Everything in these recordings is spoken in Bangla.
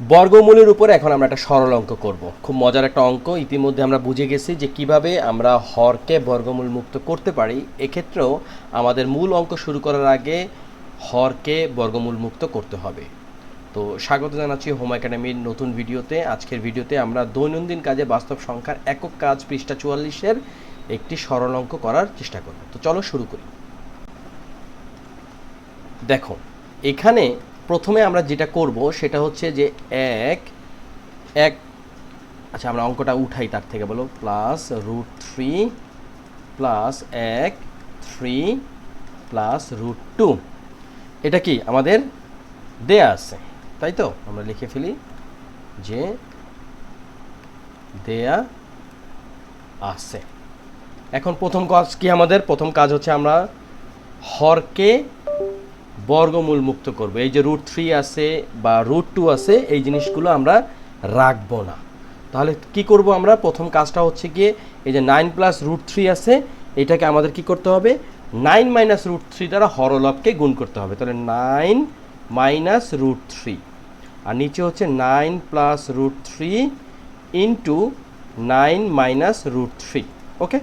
বর্গমূলের উপরে এখন আমরা একটা সরল অঙ্ক করব। খুব মজার একটা অঙ্ক, ইতিমধ্যে আমরা বুঝে গেছি যে কীভাবে আমরা হরকে বর্গমূল মুক্ত করতে পারি। এক্ষেত্রেও আমাদের মূল অঙ্ক শুরু করার আগে হরকে বর্গমূল মুক্ত করতে হবে। তো স্বাগত জানাচ্ছি হোম একাডেমির নতুন ভিডিওতে। আজকের ভিডিওতে আমরা দৈনন্দিন কাজে বাস্তব সংখ্যার একক কাজ পৃষ্ঠা চুয়াল্লিশের একটি সরল অঙ্ক করার চেষ্টা করব। তো চলো শুরু করি। দেখো, এখানে প্রথমে আমরা যেটা করব সেটা হচ্ছে যে এক এক আচ্ছা আমরা অঙ্কটা উঠাই তার থেকে বলো প্লাস রুট থ্রি প্লাস এক থ্রি প্লাস রুট টু এটা কি আমাদের দেয়া আছে, তাই তো? আমরা লিখে ফেলি যে দেয়া আছে। এখন প্রথম কাজ কি আমাদের? প্রথম কাজ হচ্ছে আমরা হরকে বর্গমূল মুক্ত করব। এই যে রুট থ্রি আছে বা রুট টু আছে, এই জিনিসগুলো আমরা রাখব না। তাহলে কি করব আমরা? প্রথম কাজটা হচ্ছে গিয়ে এই যে নাইন প্লাস রুট থ্রি আছে, এটাকে আমাদের কি করতে হবে? নাইন মাইনাস রুট থ্রি দ্বারা হরলবকে গুণ করতে হবে। তাহলে নাইন মাইনাস রুট থ্রি আর নিচে হচ্ছে nine plus root three into nine minus root three okay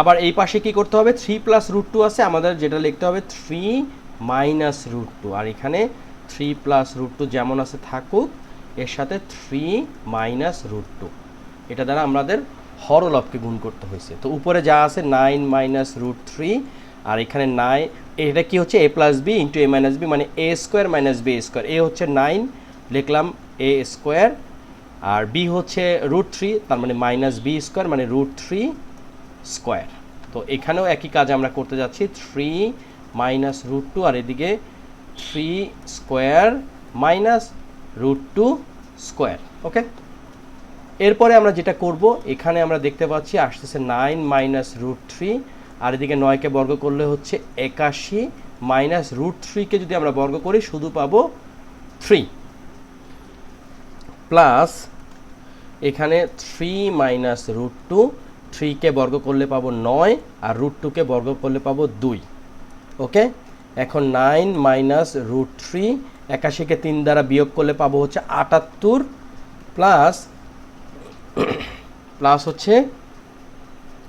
আবার এই পাশে কি করতে হবে? থ্রি প্লাস রুট টু আছে, আমাদের যেটা লিখতে হবে থ্রি মাইনাস রুট টু আর এখানে থ্রি প্লাস রুট টু যেমন আছে থাকুক, এর সাথে থ্রি মাইনাস রুট টু এটা দ্বারা আমাদের হরলভকে গুণ করতে হয়েছে। তো উপরে যা আছে নাইন মাইনাস রুট থ্রি আর এখানে নাইন এটা কি হচ্ছে? A plus B into A minus B মানে A square minus B square A হচ্ছে নাইন লিখলাম এ স্কোয়ার আর বি হচ্ছে রুট থ্রি তার মানে মাইনাস বি স্কোয়ার মানে রুট থ্রি স্কোয়ার। তো এখানেও একই কাজ আমরা করতে যাচ্ছি থ্রি মাইনাস রুট টু আর এদিকে three square minus root two square okay এরপরে আমরা যেটা করব, এখানে আমরা দেখতে পাচ্ছি আসতেছে নাইন মাইনাস রুট থ্রি আর এদিকে নয়কে বর্গ করলে হচ্ছে একাশি মাইনাস রুট থ্রিকে যদি আমরা বর্গ করি, শুধু পাবো থ্রি প্লাস এখানে থ্রি মাইনাস রুট টু থ্রিকে বর্গ করলে পাবো নয় আর রুট টুকে বর্গ করলে পাবো দুই। ওকে? এখন নাইন মাইনাস রুট থ্রি, একাশিকে তিন দ্বারা বিয়োগ করলে পাবো হচ্ছে আটাত্তর প্লাস প্লাস হচ্ছে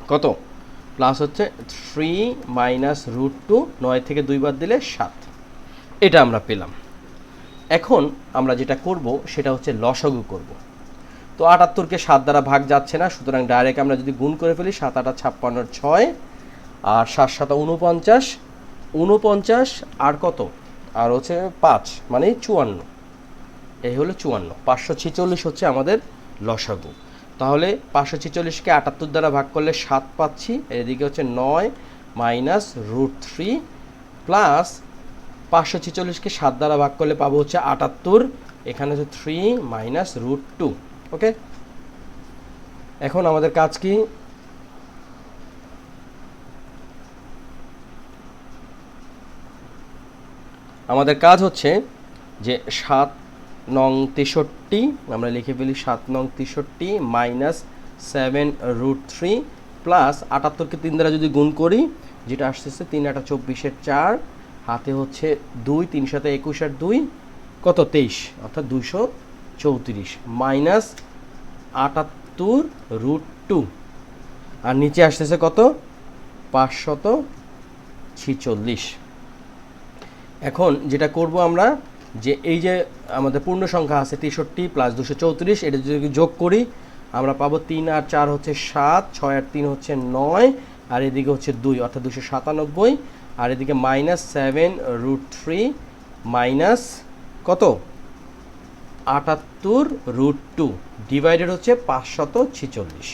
কত? প্লাস হচ্ছে থ্রি মাইনাস রুট টু, নয় থেকে দুই বাদ দিলে সাত। এটা আমরা পেলাম। এখন আমরা যেটা করব সেটা হচ্ছে লসাগু করব। তো আটাত্তরকে সাত দ্বারা ভাগ যাচ্ছে না, সুতরাং ডাইরেক্ট আমরা যদি গুণ করে ফেলি, সাত আটা ছাপ্পান্ন ছয়, আর সাত সাতা উনপঞ্চাশ উনপঞ্চাশ আর কত? আর হচ্ছে পাঁচ মানে চুয়ান্ন। এই হলো চুয়ান্ন। পাঁচশো ছেচল্লিশ হচ্ছে আমাদের লসাগু। তাহলে পাঁচশো ছেচল্লিশকে আটাত্তর দ্বারা ভাগ করলে সাত পাচ্ছি, এদিকে হচ্ছে নয় মাইনাস রুট থ্রি, প্লাস পাঁচশো ছেচল্লিশকে সাত দ্বারা ভাগ করলে পাবো হচ্ছে আটাত্তর, এখানে হচ্ছে three minus root two. Okay? এখন আমাদের কাজ কি? আমাদের কাজ হচ্ছে যে সাত নং তেষট্টি, আমরা লিখে ফেলি সাত নং তেষট্টি minus seven root three plus আটাত্তরকে তিন দ্বারা যদি গুণ করি, যেটা আসতেছে তিন আটা চব্বিশের চার, হাতে হচ্ছে দুই, তিন সাথে একুশ আর দুই, কত? তেইশ, অর্থাৎ দুইশো চৌত্রিশ মাইনাস আটাত্তর রুট টু। আর নিচে আসতেছে কত? পাঁচশত ছিচল্লিশ। এখন যেটা করব আমরা, যে এই যে আমাদের পূর্ণ সংখ্যা আছে তেষট্টি প্লাস দুশো চৌত্রিশ, এটা যদি যোগ করি, আমরা পাবো তিন আর চার হচ্ছে সাত, ছয় আর তিন হচ্ছে নয়, আর এদিকে হচ্ছে দুই, অর্থাৎ দুশো সাতানব্বই। আর এদিকে minus seven root three minus কত? আটাত্তর রুট টু ডিভাইডেড হচ্ছে পাঁচশত ছেচল্লিশ।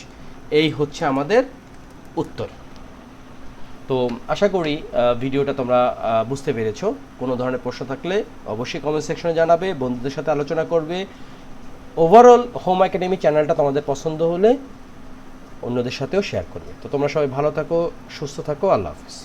এই হচ্ছে আমাদের উত্তর। তো আশা করি ভিডিওটা তোমরা বুঝতে পেরেছ। কোনো ধরনের প্রশ্ন থাকলে অবশ্যই কমেন্ট সেকশনে জানাবে, বন্ধুদের সাথে আলোচনা করবে। ওভারঅল হোম একাডেমি চ্যানেলটা তোমাদের পছন্দ হলে অন্যদের সাথেও শেয়ার করবে। তো তোমরা সবাই ভালো থাকো, সুস্থ থাকো, আল্লাহ হাফিজ।